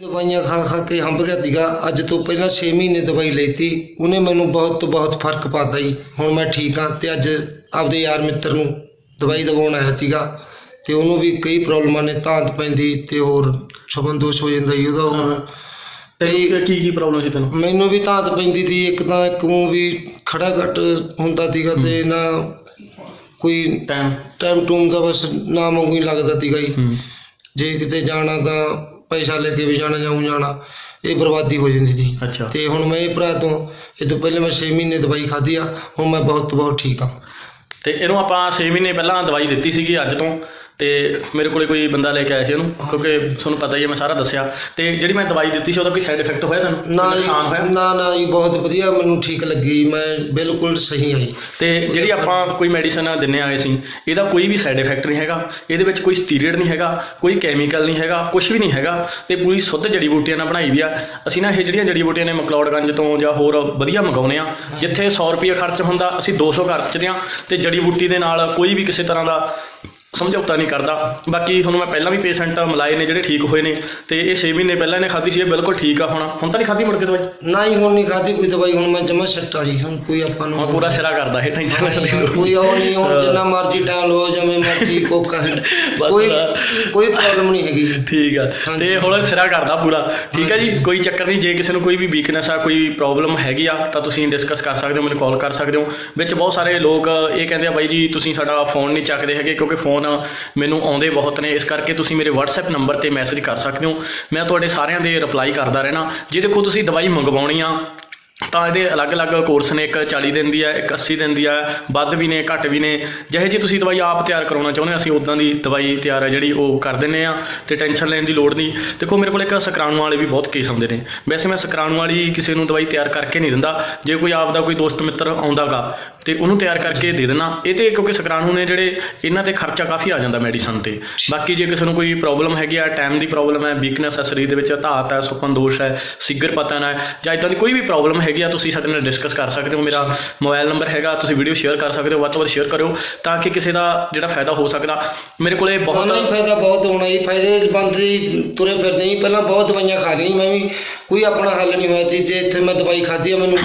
ਦਵਾਈਆਂ ਖਾ ਖਾ ਕੇ ਹੰਬ ਗਿਆ ਸੀਗਾ। ਅੱਜ ਤੋਂ ਪਹਿਲਾਂ 6 ਮਹੀਨੇ ਦਵਾਈ ਲਈਤੀ। ਉਹਨੇ ਮੈਨੂੰ ਬਹੁਤ ਤੋਂ ਬਹੁਤ ਫ਼ਰਕ ਪਾਤਾ ਜੀ। ਹੁਣ ਮੈਂ ਠੀਕ ਹਾਂ ਤੇ ਅੱਜ ਆਪਦੇ ਯਾਰ ਮਿੱਤਰ ਨੂੰ ਦਵਾਈ ਦਵਾਉਣ ਆਇਆ ਸੀਗਾ। ਤੇ ਉਹਨੂੰ ਵੀ ਕਈ ਪ੍ਰੋਬਲਮਾਂ ਨੇ ਧਾਂਤ ਪੈਂਦੀ ਤੇ ਹੋਰ ਸ਼ਬੰਦੋਸ਼ ਹੋ ਜਾਂਦਾ ਜੀ ਉਹਦਾ ਹੁਣ। ਤੇ ਕੀ ਕੀ ਪ੍ਰੋਬਲਮ ਸੀ ਤੈਨੂੰ? ਮੈਨੂੰ ਵੀ ਧਾਂਤ ਪੈਂਦੀ ਸੀ। ਇੱਕ ਤਾਂ ਇੱਕ ਊਂ ਵੀ ਖੜਾ ਘੱਟ ਹੁੰਦਾ ਸੀਗਾ ਤੇ ਨਾ ਕੋਈ ਟਾਈਮ ਟਾਈਮ ਟੂਮ ਦਾ ਬਸ ਨਾ ਵਾਂਗੂ ਹੀ ਲੱਗਦਾ ਸੀਗਾ ਜੀ। ਜੇ ਕਿਤੇ ਜਾਣਾ ਤਾਂ ਪੈਸਾ ਲੈ ਕੇ ਵੀ ਜਾਣਾ ਜਾਉਂ ਜਾਣਾ ਇਹ ਬਰਬਾਦੀ ਹੋ ਜਾਂਦੀ ਸੀ। ਅੱਛਾ। ਤੇ ਹੁਣ ਮੈਂ ਇਹ ਭਰਾ ਤੋਂ ਇਹ ਤੋਂ ਪਹਿਲੇ ਮੈਂ 6 ਮਹੀਨੇ ਦਵਾਈ ਖਾਧੀ ਆ ਹੁਣ ਮੈਂ ਬਹੁਤ ਬਹੁਤ ਠੀਕ ਆ। ਤੇ ਇਹਨੂੰ ਆਪਾਂ 6 ਮਹੀਨੇ ਪਹਿਲਾਂ ਦਵਾਈ ਦਿੱਤੀ ਸੀਗੀ ਅੱਜ ਤੋਂ। ਤੇ ਮੇਰੇ ਕੋਲੇ ਕੋਈ ਬੰਦਾ ਲੈ ਕੇ ਆਇਆ ਸੀ ਉਹਨੂੰ ਕਿਉਂਕਿ ਤੁਹਾਨੂੰ ਪਤਾ ਹੀ ਹੈ ਮੈਂ ਸਾਰਾ ਦੱਸਿਆ। ਤੇ ਜਿਹੜੀ ਮੈਂ ਦਵਾਈ ਦਿੱਤੀ ਸੀ ਉਹਦਾ ਕੋਈ ਸਾਈਡ ਇਫੈਕਟ ਹੋਇਆ ਤੁਹਾਨੂੰ? ਨਾ ਕੋਈ ਨੁਕਸਾਨ ਹੋਇਆ? ਜੀ, ਨਾ ਨਾ ਜੀ ਬਹੁਤ ਵਧੀਆ ਮੈਨੂੰ ਠੀਕ ਲੱਗੀ ਮੈਂ ਬਿਲਕੁਲ ਸਹੀ ਆਈ ਤੇ ਜਿਹੜੀ ਆਪਾਂ ਕੋਈ ਮੈਡੀਸਨ ਦਿੰਨੇ ਆਏ ਸੀ ਇਹਦਾ ਕੋਈ ਵੀ ਸਾਈਡ ਇਫੈਕਟ ਨਹੀਂ ਹੈਗਾ ਇਹਦੇ ਵਿੱਚ ਕੋਈ ਸਟੀਰੋਇਡ ਨਹੀਂ ਹੈਗਾ ਕੋਈ ਕੈਮੀਕਲ ਨਹੀਂ ਹੈਗਾ ਕੁਝ ਵੀ ਨਹੀਂ ਹੈਗਾ ਤੇ ਪੂਰੀ ਸ਼ੁੱਧ ਜੜੀ ਬੂਟੀਆਂ ਨਾਲ ਬਣਾਈ ਵੀ ਆ। ਅਸੀਂ ਨਾ ਇਹ ਜਿਹੜੀਆਂ ਜੜੀ ਬੂਟੀਆਂ ਨੇ ਮਕਲੌੜਗੰਜ ਤੋਂ ਜਾਂ ਹੋਰ ਵਧੀਆ ਮੰਗਾਉਨੇ ਆ ਜਿੱਥੇ 100 ਰੁਪਏ ਖਰਚ ਹੁੰਦਾ ਅਸੀਂ 200 ਖਰਚਦੇ ਆ ਤੇ ਜੜੀ ਬੂਟੀ ਦੇ ਨਾਲ ਕੋਈ ਵੀ ਕਿਸੇ ਤਰ੍ਹਾਂ ਦਾ ਸਮਝੌਤਾ ਨਹੀਂ ਕਰਦਾ। ਬਾਕੀ ਤੁਹਾਨੂੰ ਮੈਂ ਪਹਿਲਾਂ ਵੀ ਪੇਸ਼ੈਂਟ ਮਿਲਾਏ ਨੇ ਜਿਹੜੇ ਠੀਕ ਹੋਏ ਨੇ ਤੇ ਇਹ 6 ਮਹੀਨੇ ਪਹਿਲਾਂ ਇਹਨੇ ਖਾਧੀ ਸੀ ਇਹ ਬਿਲਕੁਲ ਠੀਕ ਆ ਹੁਣ। ਹੁਣ ਤਾਂ ਨਹੀਂ ਖਾਧੀ ਮੁੜ ਕੇ ਦਵਾਈ? ਨਾ ਹੀ ਹੁਣ ਨਹੀਂ ਖਾਧੀ ਕੋਈ ਦਵਾਈ ਹੁਣ ਮੈਂ ਜਮਾ ਸੈੱਟ ਜੀ। ਹੁਣ ਕੋਈ ਆਪਾਂ ਨੂੰ ਹੁਣ ਪੂਰਾ ਸਿਰਾ ਕਰਦਾ ਇਹ ਟੈਨਸ਼ਨ ਨਾ ਲੈਂਦੀ ਕੋਈ ਉਹ ਨਹੀਂ ਹੁਣ ਜਿੰਨਾ ਮਰਜ਼ੀ ਟਾਈਮ ਲੋ ਜਿਵੇਂ ਮਰਜ਼ੀ ਕੋਕਾ ਕੋਈ। ਕੋਈ ਪ੍ਰੋਬਲਮ ਨਹੀਂ ਹੈਗੀ। ਠੀਕ ਆ। ਤੇ ਹੁਣ ਸਿਰਾ ਕਰਦਾ ਪੂਰਾ। ਠੀਕ ਆ ਜੀ। ਕੋਈ ਚੱਕਰ ਨਹੀਂ ਜੇ ਕਿਸੇ ਨੂੰ ਕੋਈ ਵੀ ਵੀਕਨੈਸ ਆ ਕੋਈ ਪ੍ਰੋਬਲਮ ਹੈਗੀ ਆ ਤਾਂ ਤੁਸੀਂ ਡਿਸਕਸ ਕਰ ਸਕਦੇ ਹੋ ਮੈਨੂੰ ਕਾਲ ਕਰ ਸਕਦੇ ਹੋ। ਵਿੱਚ ਬਹੁਤ ਸਾਰੇ ਲੋਕ ਇਹ ਕਹਿੰਦੇ ਆ ਬਾਈ ਜੀ ਤੁਸੀਂ ਸਾਡਾ ਫੋਨ ਨਹੀਂ ਚੱਕਦੇ ਹੈਗੇ ਕਿਉਂਕਿ ਫੋਨ ਮੈਨੂੰ ਆਉਂਦੇ ਬਹੁਤ ਨੇ, ਇਸ ਕਰਕੇ ਤੁਸੀਂ ਮੇਰੇ WhatsApp ਨੰਬਰ ਤੇ ਮੈਸੇਜ ਕਰ ਸਕਦੇ ਹੋ। ਮੈਂ ਤੁਹਾਡੇ ਸਾਰਿਆਂ ਦੇ ਰਿਪਲਾਈ ਕਰਦਾ ਰਹਿਣਾ। ਜੇ ਦੇਖੋ ਤੁਸੀਂ ਦਵਾਈ ਮੰਗਵਾਉਣੀ ਆ ਤਾਂ ਇਹਦੇ ਅਲੱਗ-ਅਲੱਗ ਕੋਰਸ ਨੇ, ਇੱਕ 40 ਦਿਨ ਦੀ ਹੈ, ਇੱਕ 80 ਦਿਨ ਦੀ ਹੈ, ਵੱਧ ਵੀ ਨੇ, ਘੱਟ ਵੀ ਨੇ। ਜਿਹੇ ਜੀ ਤੁਸੀਂ ਦਵਾਈ ਆਪ ਤਿਆਰ ਕਰਾਉਣਾ ਚਾਹੁੰਦੇ ਹੋ, ਅਸੀਂ ਉਦਾਂ ਦੀ ਦਵਾਈ ਤਿਆਰ ਹੈ ਜਿਹੜੀ ਉਹ ਕਰ ਦਿੰਨੇ ਆ ਤੇ ਟੈਨਸ਼ਨ ਲੈਣ ਦੀ ਲੋੜ ਨਹੀਂ। ਦੇਖੋ, ਮੇਰੇ ਕੋਲ ਇੱਕ ਸਕਰਾਣੂ ਵਾਲੇ ਵੀ ਬਹੁਤ ਕੇਸ ਆਉਂਦੇ ਨੇ। ਵੈਸੇ ਮੈਂ ਸਕਰਾਣੂ ਵਾਲੀ ਕਿਸੇ ਨੂੰ ਦਵਾਈ ਤਿਆਰ ਕਰਕੇ ਨਹੀਂ ਦਿੰਦਾ। ਜੇ ਕੋਈ ਆਪ ਦਾ ਕੋਈ ਦੋਸਤ ਮਿੱਤਰ ਆਉਂਦਾਗਾ ਤੇ ਉਹਨੂੰ ਤਿਆਰ ਕਰਕੇ ਦੇ ਦੇਣਾ ਇਹ ਤੇ ਕਿਉਂਕਿ ਸਕਰਾਣੂ ਨੇ ਜਿਹੜੇ ਇਹਨਾਂ ਤੇ ਖਰਚਾ ਕਾਫੀ ਆ ਜਾਂਦਾ ਮੈਡੀਸਨ ਤੇ। ਬਾਕੀ ਜੇ ਕਿਸੇ ਨੂੰ ਕੋਈ ਪ੍ਰੋਬਲਮ ਹੈਗੀ ਆ ਟਾਈਮ ਦੀ ਪ੍ਰੋਬਲਮ ਹੈ ਵੀਕਨੈਸ ਹੈ, ਸਰੀਰ ਦੇ ਵਿੱਚ ਧਾਤ ਹੈ, ਸੁਪਨ ਦੋਸ਼ ਹੈ, ਸਿਗਰ ਪਤਨ ਹੈ ਜਾਂ ਇਦਾਂ ਦੀ ਕੋਈ ਵੀ ਪ੍ਰੋਬਲਮ ਹੈ ਹੈਗੀ ਆ, ਤੁਸੀਂ ਸਾਡੇ ਨਾਲ ਡਿਸਕਸ ਕਰ ਸਕਦੇ ਹੋ। ਮੇਰਾ ਮੋਬਾਈਲ ਨੰਬਰ ਹੈਗਾ, ਤੁਸੀਂ ਵੀਡੀਓ ਸ਼ੇਅਰ ਕਰ ਸਕਦੇ ਹੋ, ਵੱਧ ਤੋਂ ਵੱਧ ਸ਼ੇਅਰ ਕਰਿਓ ਤਾਂ ਕਿ ਕਿਸੇ ਦਾ ਜਿਹੜਾ ਫਾਇਦਾ ਹੋ ਸਕਦਾ। ਮੇਰੇ ਕੋਲੇ ਬਹੁਤ ਹੀ ਫਾਇਦਾ ਬਹੁਤ ਹੋਣਾ ਜੀ। ਫਾਇਦੇ ਬੰਦੇ ਤੁਰੇ ਫਿਰਦੇ ਜੀ। ਪਹਿਲਾਂ ਬਹੁਤ ਦਵਾਈਆਂ ਖਾ ਲਈਆਂ ਮੈਂ ਵੀ ਕੋਈ ਆਪਣਾ ਹੱਲ ਨਹੀਂ ਹੋਇਆ ਸੀ। ਜੇ ਇੱਥੇ ਮੈਂ ਦਵਾਈ ਖਾਧੀ ਆ, ਮੈਨੂੰ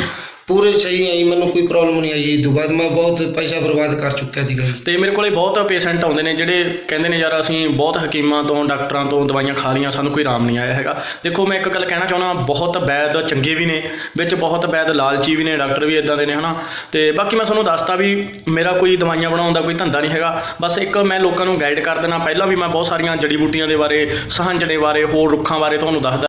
ਪੂਰੇ ਸਹੀ ਆਈ ਮੈਨੂੰ ਕੋਈ ਪ੍ਰੋਬਲਮ ਨਹੀਂ ਆਈ ਇਸ ਤੋਂ ਬਾਅਦ ਮੈਂ ਬਹੁਤ ਪੈਸਾ ਬਰਬਾਦ ਕਰ ਚੁੱਕਿਆ ਸੀਗਾ ਜੀ। ਤੇ ਮੇਰੇ ਕੋਲੇ ਬਹੁਤ ਪੇਸ਼ੈਂਟ ਆਉਂਦੇ ਨੇ, ਜਿਹੜੇ ਕਹਿੰਦੇ ਨੇ, ਯਾਰ ਅਸੀਂ ਬਹੁਤ ਹਕੀਮਾਂ ਤੋਂ, ਡਾਕਟਰਾਂ ਤੋਂ ਦਵਾਈਆਂ ਖਾ ਲਈਆਂ, ਸਾਨੂੰ ਕੋਈ ਆਰਾਮ ਨਹੀਂ ਆਇਆ ਹੈਗਾ। ਦੇਖੋ, ਮੈਂ ਇੱਕ ਗੱਲ ਕਹਿਣਾ ਚਾਹੁੰਦਾ, ਬਹੁਤ ਵੈਦ ਚੰਗੇ ਵੀ ਨੇ, ਵਿੱਚ ਬਹੁਤ ਵੈਦ ਲਾਲਚੀ ਵੀ ਨੇ, ਡਾਕਟਰ ਵੀ ਇਦਾਂ ਦੇ ਨੇ, ਹਨਾ? ਤੇ ਬਾਕੀ ਮੈਂ ਤੁਹਾਨੂੰ ਦੱਸਤਾ ਵੀ ਮੇਰਾ ਕੋਈ ਦਵਾਈਆਂ ਬਣਾਉਣ ਦਾ ਕੋਈ ਧੰਦਾ ਨਹੀਂ ਹੈਗਾ। ਬਸ ਇੱਕ ਮੈਂ ਲੋਕਾਂ ਨੂੰ ਗਾਈਡ ਕਰ ਦੇਣਾ ਪਹਿਲਾਂ ਵੀ ਮੈਂ ਬਹੁਤ ਸਾਰੀਆਂ ਜੜੀ ਬੂਟੀਆਂ ਦੇ ਬਾਰੇ, ਸਹੰਜਣੇ ਬਾਰੇ, ਹੋਰ ਰੁੱਖਾਂ ਬਾਰੇ ਤੁਹਾਨੂੰ ਦੱਸਦਾ।